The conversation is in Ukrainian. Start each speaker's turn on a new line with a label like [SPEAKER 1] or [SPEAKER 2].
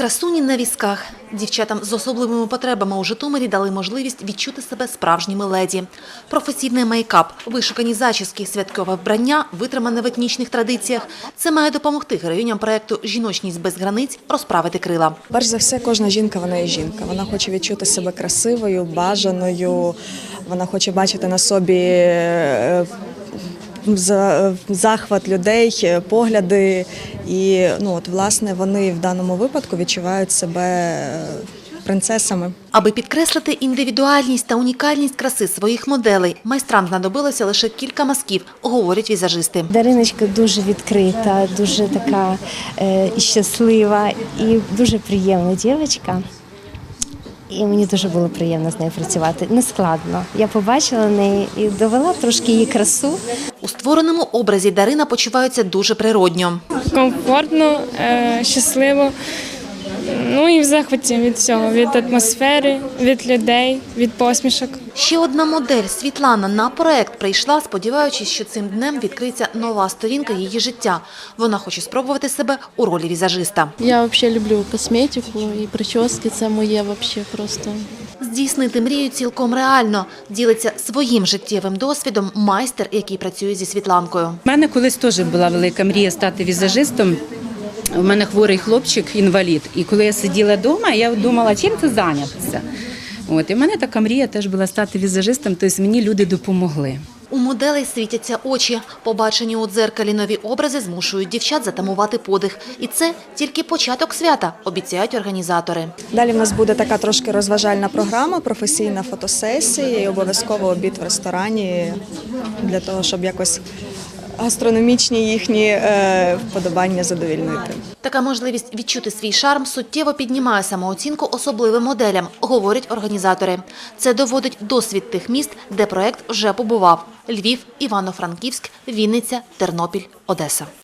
[SPEAKER 1] Красуні на візках. Дівчатам з особливими потребами у Житомирі дали можливість відчути себе справжніми леді. Професійний мейкап, вишукані зачіски, святкове вбрання, витримане в етнічних традиціях. Це має допомогти героїням проекту «Жіночність без границь» розправити крила.
[SPEAKER 2] Перш за все, кожна жінка вона є жінка. Вона хоче відчути себе красивою, бажаною. Вона хоче бачити на собі е, захват людей, е, погляди. І ну от власне вони в даному випадку відчувають себе е, принцесами.
[SPEAKER 1] Аби підкреслити індивідуальність та унікальність краси своїх моделей, майстрам знадобилося лише кілька мазків, говорять візажисти.
[SPEAKER 3] Дариночка дуже відкрита, дуже така е, щаслива і дуже приємна дівчинка. І мені дуже було приємно з нею працювати. Нескладно. Я побачила неї і довела трошки її красу.
[SPEAKER 1] У створеному образі Дарина почувається дуже природньо.
[SPEAKER 4] комфортно, е, щасливо. Ну і в захваті від всього, від атмосфери, від людей, від посмішок.
[SPEAKER 1] Ще одна модель Світлана на проект прийшла, сподіваючись, що цим днем відкриється нова сторінка її життя. Вона хоче спробувати себе у ролі візажиста.
[SPEAKER 5] Я взагалі люблю косметику і прически це моє вообще просто.
[SPEAKER 1] Здійснити мрію цілком реально. Ділиться своїм життєвим досвідом майстер, який працює зі Світланкою.
[SPEAKER 6] У мене колись теж була велика мрія стати візажистом. У мене хворий хлопчик, інвалід. І коли я сиділа вдома, я думала, чим це зайнятися. От і в мене така мрія теж була стати візажистом, тобто мені люди допомогли.
[SPEAKER 1] У моделей світяться очі. Побачені у дзеркалі нові образи змушують дівчат затамувати подих. І це тільки початок свята, обіцяють організатори.
[SPEAKER 2] Далі в нас буде така трошки розважальна програма, професійна фотосесія і обов'язково обід в ресторані для того, щоб якось гастрономічні їхні е, вподобання задовільнити.
[SPEAKER 1] Така можливість відчути свій шарм суттєво піднімає самооцінку особливим моделям, говорять організатори. Це доводить досвід тих міст, де проект вже побував: Львів, Івано-Франківськ, Вінниця, Тернопіль, Одеса.